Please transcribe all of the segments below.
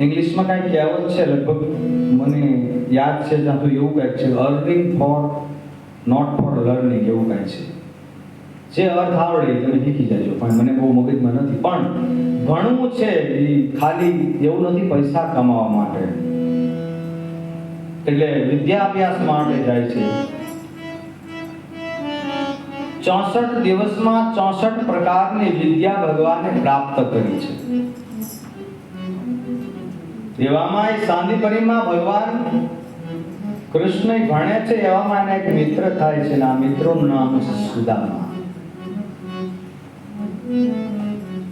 ઇંગ્લિશમાં કાંઈ કહેવત છે? લગભગ મને યાદ છે જ્યાં તો એવું કાંઈક છે earning for not for learning એવું કાંઈ છે. જે અર્થ આવડે તમે શીખી જજો, પણ મને બહુ મગજમાં નથી. પણ ભણવું છે એ ખાલી એવું નથી પૈસા કમાવા માટે. એટલે વિદ્યાભ્યાસ માટે જાય છે. ચોસઠ દિવસમાં ચોસઠ પ્રકારની વિદ્યા ભગવાને પ્રાપ્ત કરી છે. એવામાં એ સાંદીપરીમાં ભગવાન કૃષ્ણ ભણે છે એવામાં એક મિત્ર થાય છે આ મિત્રોનું નામ છે સુદામા.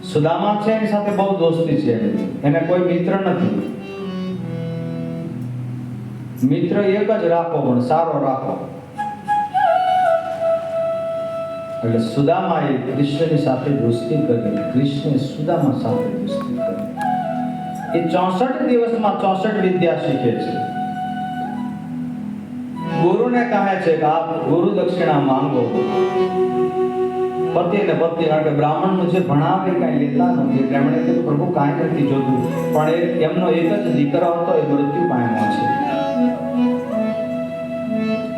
સુદામા છે એની સાથે બહુ દોસ્તી છે. એને કોઈ મિત્ર નથી. મિત્ર એક જ રાખો, પણ સારો રાખો. એટલે સુદામાએ કૃષ્ણની સાથે દોસ્તી કરી કૃષ્ણે સુદામા સાથે દોસ્તી એ ચોસઠ દિવસમાં ચોસઠ વિદ્યા શીખે છે. ગુરુને કહે છે કે આપ ગુરુ દક્ષિણા માંગો. પતિ અને પત્ની કારણ કે બ્રાહ્મણનું જે ભણાવે કાંઈ લેતા નથી એમણે કીધું, પ્રભુ, કાંઈ નથી જોતું. પણ એમનો એક જ દીકરો હતો, એ મૃત્યુ પામ્યો છે.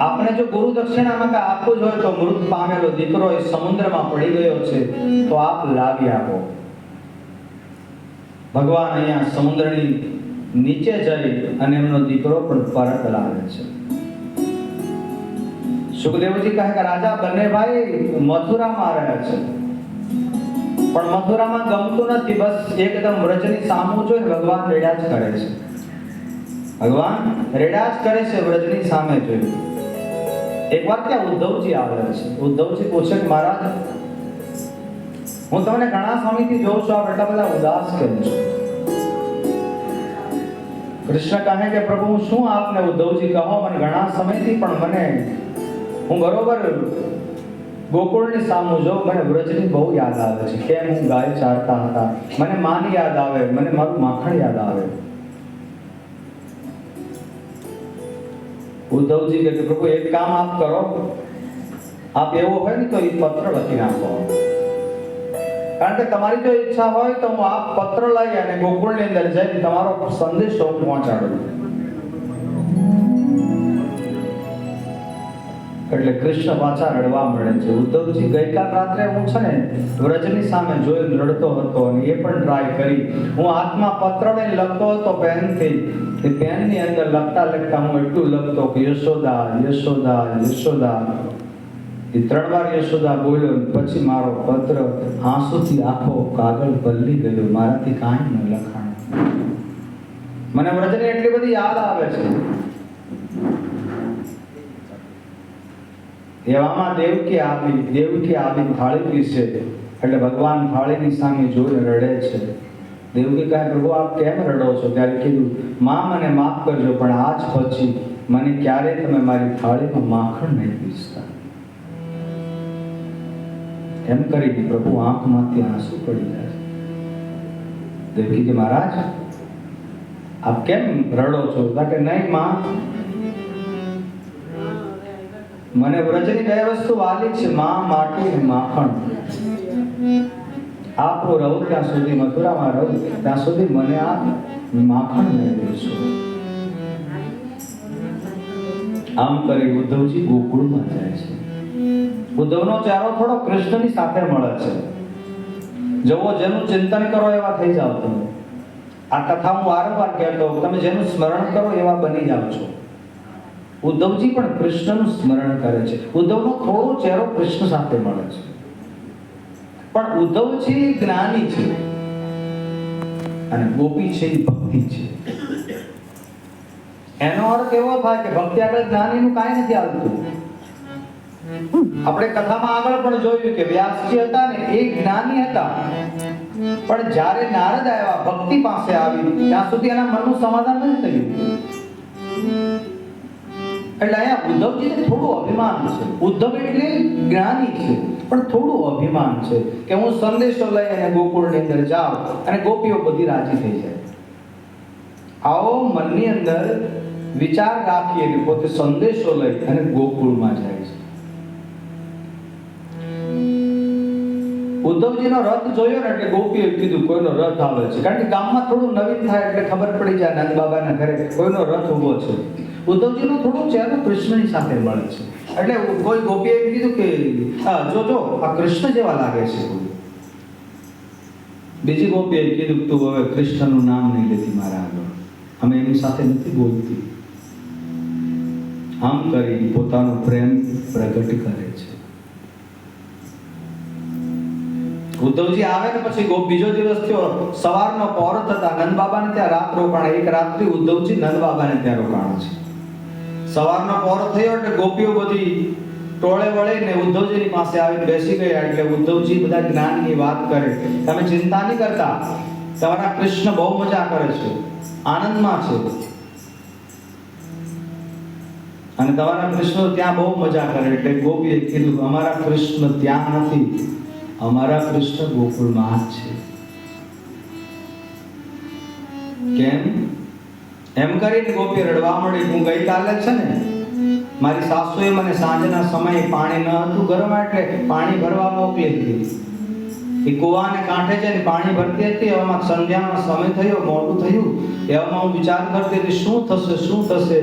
આપણે જો ગુરુ દક્ષિણામાં કાંઈ આપવું જ તો મૃત પામેલો દીકરો એ સમુદ્રમાં પડી ગયો છે, તો આપ લાવી આપો ભગવાન અહીંયા સમુદ્રની નીચે જઈ અને એમનો દીકરો પણ પરત લાવે છે. સુખદેવજી કહે કે, રાજા, બંને ભાઈ મથુરામાં રહે છે. પણ મથુરામાં ગમતું નથી, બસ એકદમ વ્રજની સામું જોઈ ભગવાન રેડા જ કરે છે. ભગવાન રેડા જ કરે છે વ્રજની સામે જોઈ. એકવાર ત્યાં ઉદ્ધવજી આવે છે. ઉદ્ધવજી પૂછે કે, મહારાજ હું તમને ઘણા સમયથી જોઉં છું, આપ એટલા બધા ઉદાસ કેમ છો? કૃષ્ણ કહે કે, પ્રભુ, હું શું આપને ઉદ્ધવજી કહો? મને ઘણા સમયથી પણ મને, હું બરોબર ગોકુળની સામું જો, મને વ્રજની બહુ યાદ આવે છે. કેમ હું ગાય ચારતા હતા? મને માન યાદ આવે, મને મારું માખણ યાદ આવે. ઉદ્ધવજી કે, પ્રભુ, એક કામ આપ કરો. આપ એવો હોય ને તો એ પત્ર લખી નાખો. કારણ કે તમારી જો ઈચ્છા હોય તો હું આ પત્ર લઈ અને ગોકુળની અંદર જઈને તમારો સંદેશો હું પહોંચાડું. એટલે કૃષ્ણ પાછા રડવા મળે છે. ઉદ્ધવજી ગઈકાલ રાત્રે હું છે ને વ્રજની સામે જોઈને રડતો હતો અને એ પણ ટ્રાય કરી. હું હાથમાં પત્ર ને લખતો હતો પેનથી. એ પેનની અંદર લખતા લખતા હું એટલું લખતો કે યશોદા યશોદા યશોદા. એ ત્રણ વાર યશોદા બોલ્યો પછી મારો પત્ર આંસુથી આખો કાગળ પલ્લી ગયો. મારાથી કાંઈ ન લખાણ. મને વ્રજની એટલી બધી યાદ આવે છે. એવામાં દેવકી આવી દેવકી આવી થાળી પીશે એટલે ભગવાન થાળીની સામે જોઈને રડે છે. દેવકી કહે, પ્રભુ, આપ કેમ રડો છો? ત્યારે કીધું, માં, મને માફ કરજો, પણ આજ પછી મને ક્યારેય તમે મારી થાળીમાં માખણ નહીં પીસતા. એમ કરીને પ્રભુ આંખમાંથી આંસુ પડી જાય? છે દેવકીજી મહારાજ, આપ કેમ રડો છો? કે નહીં, માં. મને વ્રજની બે વસ્તુ વાલી છે, માં, માટી માખણ. આપ રહું ત્યાં સુધી, મથુરામાં રહું, ત્યાં સુધી મને આ માખણ નહીં છું આમ કરી ઉદ્ધવજી ગોકુળમાં જાય છે. ઉદ્ધવનો ચહેરો થોડો કૃષ્ણની સાથે મળે છે. જવો જેનું ચિંતન કરો એવા થઈ જાવ તમે. આ કથા હું વારંવાર કહેતો તમે જેનું સ્મરણ કરો એવા બની જાઓ છો. ઉદ્ધવજી પણ કૃષ્ણનું સ્મરણ કરે છે. ઉદ્ધવનો થોડો ચહેરો કૃષ્ણ સાથે મળે છે. પણ ઉદ્ધવજી જ્ઞાની છે. અને ગોપી છે ભક્તિ છે. એનો અર્થ એવો થાય કે ભક્તિ આગળ જ્ઞાનીનું કાંઈ નથી આવતું. આપણે કથામાં આગળ પણ જોયું કે વ્યાસજી હતા ને એ જ્ઞાની હતા. પણ જ્યારે નારદ આવ્યા, ભક્તિ પાસે આવી, ત્યાં સુધી એના મનનું સમાધાન નથી થયું. એટલે અહીંયા ઉદ્ધવજીને થોડું અભિમાન છે. ઉદ્ધવ એટલે જ્ઞાની છે, પણ થોડું અભિમાન છે કે હું સંદેશો લઈ અને ગોકુળની અંદર જાઉં અને ગોપીઓ બધી રાજી થઈ જાય. આવો મનની અંદર વિચાર રાખીએ કે પોતે સંદેશો લઈ અને ગોકુળમાં જાય ઉદ્ધવજીનો રથ જોયો ને એટલે ગોપીએ કીધું, કોઈનો રથ આવે છે. કારણ કે ગામમાં થોડું નવીન થાય એટલે ખબર પડી જાય નંદ બાબાના ઘરે કોઈનો રથ ઊભો છે. ઉદ્ધવજીનો થોડું ચહેરો કૃષ્ણની સાથે મળે છે. એટલે કોઈ ગોપીએ કીધું કે જો જો, આ કૃષ્ણ જેવા લાગે છે. બીજી ગોપીએ કીધું, તું હવે કૃષ્ણનું નામ નહીં લેતી મારા આગળ. અમે એની સાથે નથી બોલતી. આમ કરી પોતાનો પ્રેમ પ્રગટ કરે છે. ઉદ્ધવજી આવે ને પછી ગોપ બીજો દિવસ થયો, સવારનો પહોર થતા નંદ બાબાને ત્યાં રાત રોકાણ, એક રાત્રિ ઉદ્ધવજી નંદ બાબાને ત્યાં રોકાણ છે. સવારનો પહોર થયો એટલે ગોપીઓ બધી ટોળે વળીને ઉદ્ધવજીની પાસે આવીને બેસી ગયા એટલે ઉદ્ધવજી બધા જ્ઞાનની વાત કરે. તમે ચિંતા નહીં કરતા. તમારા કૃષ્ણ બહુ મજા કરે છે. આનંદમાં છે. અને તમારા કૃષ્ણ ત્યાં બહુ મજા કરે. એટલે ગોપીએ કીધું અમારા કૃષ્ણ ત્યાં નથી. અમારા કૃષ્ણ ગોકુળમાં જ છે. કેમ? એમ કરીને ગોપી રડવા મળી હું ગઈકાલે છે ને? મારી સાસુએ મને સાંજના સમયે પાણી ન હતું ગરમ એટલે પાણી ભરવા મોકલી હતી. એ કુવાને કાંઠે છે ને પાણી ભરતી હતી, એવામાં સંધ્યાનો સમય થયો, મોડું થયું. એવામાં હું વિચાર કરતી હતી, શું થશે શું થશે?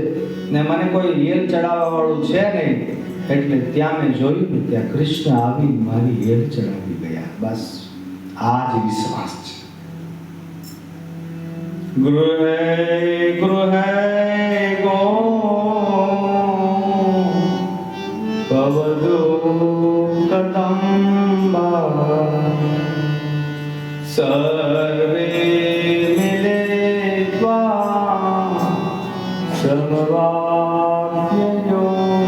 ને મને કોઈ હેલ ચડાવવા વાળું છે નહીં. એટલે ત્યાં મેં જોયું કે ત્યાં કૃષ્ણ આવી મારી હેર ચડાવી ગયા. બસ, આ જ વિશ્વાસ છે. ગૃહે ગૃહે ગો. પવદો કદંબા. સર્વ